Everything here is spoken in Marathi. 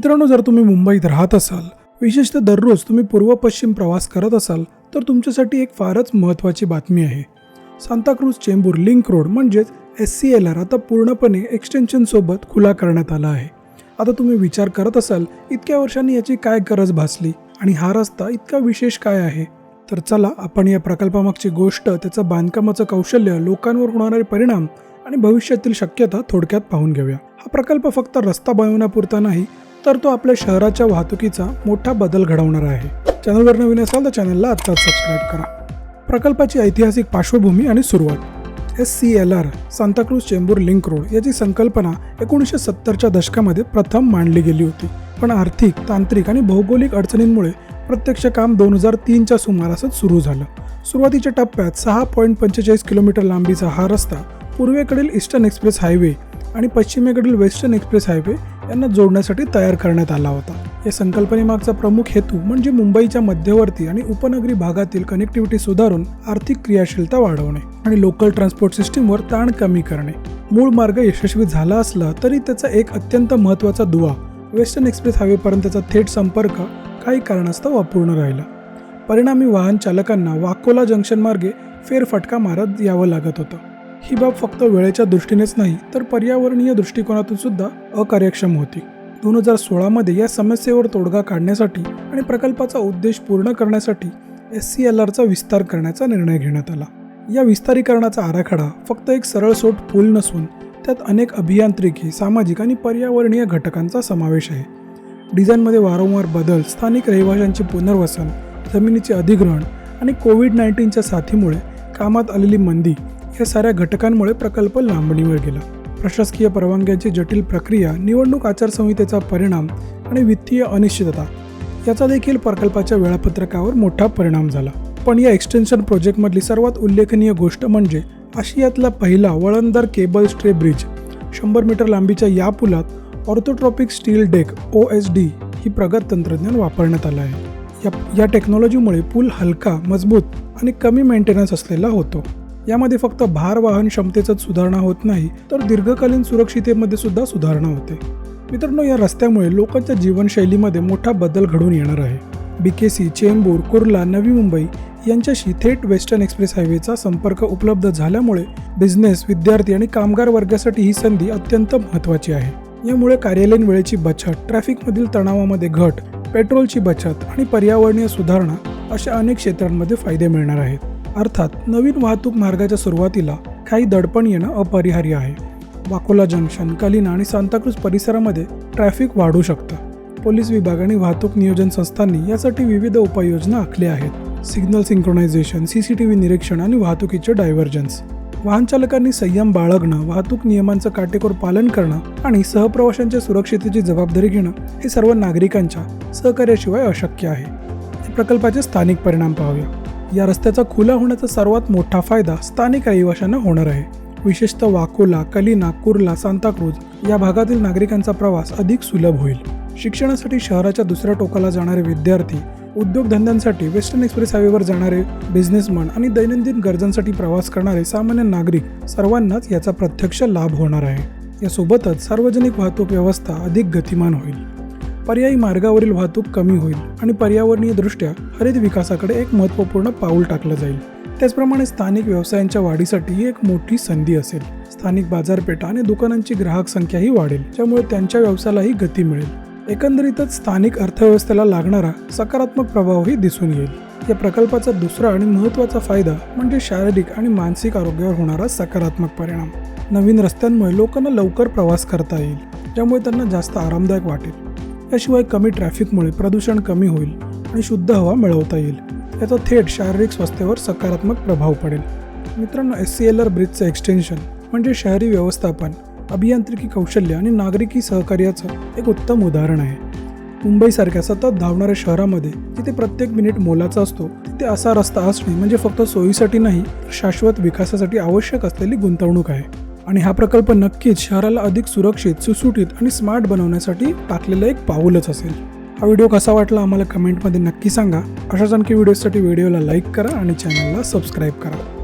मित्रांनो जर तुम्ही मुंबईत राहत असाल विशेषतः दररोज तुम्ही पूर्व पश्चिम प्रवास करत असाल तर तुमच्यासाठी एक फारच महत्त्वाची बातमी आहे. सांताक्रूज चेंबूर लिंक रोड म्हणजेच एस सी एल आर आता पूर्णपणे एक्सटेन्शनसोबत खुला करण्यात आला आहे. आता तुम्ही विचार करत असाल इतक्या वर्षांनी याची काय गरज भासली आणि हा रस्ता इतका विशेष काय आहे? तर चला आपण या प्रकल्पामागची गोष्ट त्याचं बांधकामाचं कौशल्य लोकांवर होणारे परिणाम आणि भविष्यातील शक्यता थोडक्यात पाहून घेऊया. हा प्रकल्प फक्त रस्ता बनवण्यापुरता नाही तर तो आपल्या शहराच्या वाहतुकीचा मोठा बदल घडवणार आहे. चॅनलवर नवीन असाल तर चॅनलला आत्ताच सबस्क्राईब करा. प्रकल्पाची ऐतिहासिक पार्श्वभूमी आणि सुरुवात. S C L R Santacruz Chembur link road याची संकल्पना एकोणीसशे सत्तरच्या दशकामध्ये प्रथम मांडली गेली होती. पण आर्थिक तांत्रिक आणि भौगोलिक अडचणींमुळे प्रत्यक्ष काम दोन हजार तीनच्या सुमारासच सुरू झालं. सुरुवातीच्या टप्प्यात सहा पॉईंट पंचेचाळीस किलोमीटर लांबीचा हा रस्ता पूर्वेकडील ईस्टर्न एक्सप्रेस हायवे आणि पश्चिमेकडील वेस्टर्न एक्सप्रेस हायवे यांना जोडण्यासाठी तयार करण्यात आला होता. या संकल्पनेमागचा प्रमुख हेतू म्हणजे मुंबईच्या मध्यवर्ती आणि उपनगरी भागातील कनेक्टिव्हिटी सुधारून आर्थिक क्रियाशीलता वाढवणे आणि लोकल ट्रान्सपोर्ट सिस्टीमवर ताण कमी करणे. मूळ मार्ग यशस्वी झाला असला तरी त्याचा एक अत्यंत महत्त्वाचा दुवा वेस्टर्न एक्सप्रेस हायवेपर्यंतचा थेट संपर्क काही कारणास्तव अपूर्ण राहिला. परिणामी वाहन चालकांना वाकोला जंक्शन मार्गे फेरफटका मारत यावं लागत होतं. ही बाब फक्त वेळेच्या दृष्टीनेच नाही तर पर्यावरणीय दृष्टिकोनातून सुद्धा अकार्यक्षम होती. दोन हजार सोळामध्ये या समस्येवर तोडगा काढण्यासाठी आणि प्रकल्पाचा उद्देश पूर्ण करण्यासाठी एस सी एल आरचा विस्तार करण्याचा निर्णय घेण्यात आला. या विस्तारीकरणाचा आराखडा फक्त एक सरळसोट पूल नसून त्यात अनेक अभियांत्रिकी सामाजिक आणि पर्यावरणीय घटकांचा समावेश आहे. डिझाईनमध्ये वारंवार बदल स्थानिक रहिवाशांचे पुनर्वसन जमिनीचे अधिग्रहण आणि कोविड नाईन्टीनच्या साथीमुळे कामात आलेली मंदी या साऱ्या घटकांमुळे प्रकल्प लांबणीवर गेला. प्रशासकीय परवानग्यांची जटिल प्रक्रिया निवडणूक आचारसंहितेचा परिणाम आणि वित्तीय अनिश्चितता याचा देखील प्रकल्पाच्या वेळापत्रकावर मोठा परिणाम झाला. पण या एक्सटेन्शन प्रोजेक्टमधली सर्वात उल्लेखनीय गोष्ट म्हणजे आशियातला पहिला वळणदार केबल स्ट्रे ब्रिज शंभर मीटर लांबीच्या या पुलात orthotropic steel deck O S D ही प्रगत तंत्रज्ञान वापरण्यात आलं आहे. या या टेक्नॉलॉजीमुळे पूल हलका मजबूत आणि कमी मेंटेनन्स असलेला होतो. यामध्ये फक्त भार वाहन क्षमतेचाच सुधारणा होत नाही तर दीर्घकालीन सुरक्षितेमध्ये सुद्धा सुधारणा होते. मित्रांनो या रस्त्यामुळे लोकांच्या जीवनशैलीमध्ये मोठा बदल घडून येणार आहे. बीकेसी चेंबूर कुर्ला नवी मुंबई यांच्याशी थेट वेस्टर्न एक्सप्रेस हायवेचा संपर्क उपलब्ध झाल्यामुळे बिझनेस विद्यार्थी आणि कामगार वर्गासाठी ही संधी अत्यंत महत्त्वाची आहे. यामुळे कार्यालयीन वेळेची बचत ट्रॅफिकमधील तणावामध्ये घट पेट्रोलची बचत आणि पर्यावरणीय सुधारणा अशा अनेक क्षेत्रांमध्ये फायदे मिळणार आहेत. अर्थात नवीन वाहतूक मार्गाच्या सुरुवातीला काही दडपण येणं अपरिहार्य आहे. वाकोला जंक्शन कलिना आणि सांताक्रूज परिसरामध्ये ट्रॅफिक वाढू शकतं. पोलीस विभाग आणि वाहतूक नियोजन संस्थांनी यासाठी विविध उपाययोजना आखल्या आहेत. Signal synchronisation C C T V निरीक्षण आणि वाहतुकीचे डायव्हर्जन्स. वाहन चालकांनी संयम बाळगणं वाहतूक नियमांचं काटेकोर पालन करणं आणि सहप्रवाशांच्या सुरक्षितेची जबाबदारी घेणं हे सर्व नागरिकांच्या सहकार्याशिवाय अशक्य आहे. या प्रकल्पाचे स्थानिक परिणाम पाहूया. या रस्त्याचा खुला होण्याचा सर्वात मोठा फायदा स्थानिक रहिवाशांना होणार आहे. विशेषतः वाकोला कलिना कुर्ला सांताक्रूज या भागातील नागरिकांचा प्रवास अधिक सुलभ होईल. शिक्षणासाठी शहराच्या दुसऱ्या टोकाला जाणारे विद्यार्थी उद्योगधंद्यांसाठी वेस्टर्न एक्सप्रेस हायवेवर जाणारे बिझनेसमन आणि दैनंदिन गरजांसाठी प्रवास करणारे सामान्य नागरिक सर्वांनाच याचा प्रत्यक्ष लाभ होणार आहे. यासोबतच सार्वजनिक वाहतूक व्यवस्था अधिक गतिमान होईल. पर्यायी मार्गावरील वाहतूक कमी होईल आणि पर्यावरणीय दृष्ट्या हरित विकासाकडे एक महत्त्वपूर्ण पाऊल टाकलं जाईल. त्याचप्रमाणे स्थानिक व्यवसायांच्या वाढीसाठी ही एक मोठी संधी असेल. स्थानिक बाजारपेठा आणि दुकानांची ग्राहक संख्याही वाढेल ज्यामुळे त्यांच्या व्यवसायालाही गती मिळेल. एकंदरीतच स्थानिक अर्थव्यवस्थेला लागणारा सकारात्मक प्रभावही दिसून येईल. या प्रकल्पाचा दुसरा आणि महत्त्वाचा फायदा म्हणजे शारीरिक आणि मानसिक आरोग्यावर होणारा सकारात्मक परिणाम. नवीन रस्त्यांमुळे लोकांना लवकर प्रवास करता येईल ज्यामुळे त्यांना जास्त आरामदायक वाटेल. याशिवाय कमी ट्रॅफिकमुळे प्रदूषण कमी होईल आणि शुद्ध हवा मिळवता येईल. याचा थेट शारीरिक स्वास्थ्यावर सकारात्मक प्रभाव पडेल. मित्रांनो एस सी एल आर ब्रिजचं एक्सटेन्शन म्हणजे शहरी व्यवस्थापन अभियांत्रिकी कौशल्य आणि नागरिकी सहकार्याचं एक उत्तम उदाहरण आहे. मुंबईसारख्या सतत धावणाऱ्या शहरामध्ये जिथे प्रत्येक मिनिट मोलाचा असतो तिथे असा रस्ता असणे म्हणजे फक्त सोयीसाठी नाही तर शाश्वत विकासासाठी आवश्यक असलेली गुंतवणूक आहे. आणि हा प्रकल्प नक्कीच शहराला अधिक सुरक्षित सुसुटीत आणि स्मार्ट बनवण्यासाठी टाकलेलं एक पाऊलच असेल. हा व्हिडिओ कसा वाटला आम्हाला कमेंटमध्ये नक्की सांगा. अशाच आणखी व्हिडिओसाठी व्हिडिओला लाईक करा आणि चॅनलला सबस्क्राईब करा.